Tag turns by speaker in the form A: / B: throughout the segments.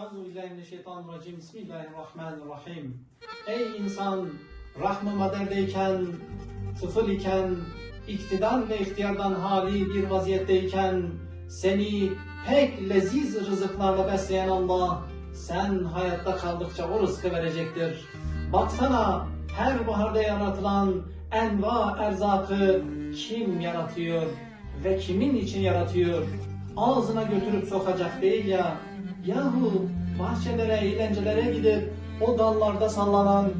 A: Euzubillahimineşşeytanirracim. Bismillahirrahmanirrahim. Ey insan, rahmı maderdeyken, tıfıl iken, iktidar ve ihtiyardan hali bir vaziyetteyken, seni pek leziz rızıklarla besleyen Allah, sen hayatta kaldıkça o rızkı verecektir. Baksana, her baharda yaratılan enva erzakı kim yaratıyor ve kimin için yaratıyor? Ağzına götürüp sokacak değil ya, Yahu bahçelere, eğlencelere gidip o dallarda sallanan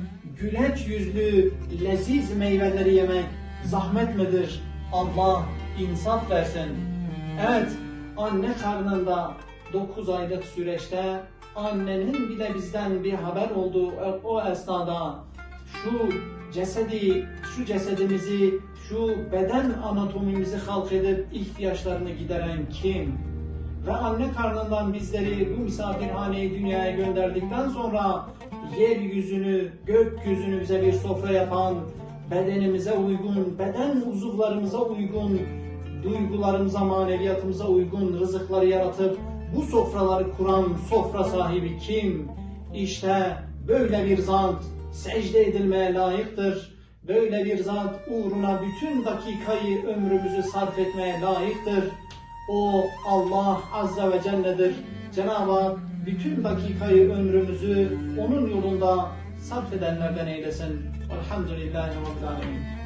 A: güleç yüzlü leziz meyveleri yemek zahmet midir? Allah insaf versin. Evet, anne karnında 9 aylık süreçte annenin bile bizden bir haber olduğu o esnada şu cesedi, şu cesedimizi, şu beden anatomimizi halk edip ihtiyaçlarını gideren kim? Ve anne karnından bizleri bu misafirhaneyi dünyaya gönderdikten sonra yeryüzünü, gökyüzünü bize bir sofra yapan, bedenimize uygun, beden uzuvlarımıza uygun, duygularımıza, maneviyatımıza uygun rızıkları yaratıp bu sofraları kuran sofra sahibi kim? İşte böyle bir zat secde edilmeye layıktır. Böyle bir zat uğruna bütün dakikayı ömrümüzü sarf etmeye layıktır. O Allah Azze ve Celle'dir. Cenab-ı Hak bütün dakikayı ömrümüzü onun yolunda sarf edenlerden eylesin. Elhamdülillahi Rabbil Alemin.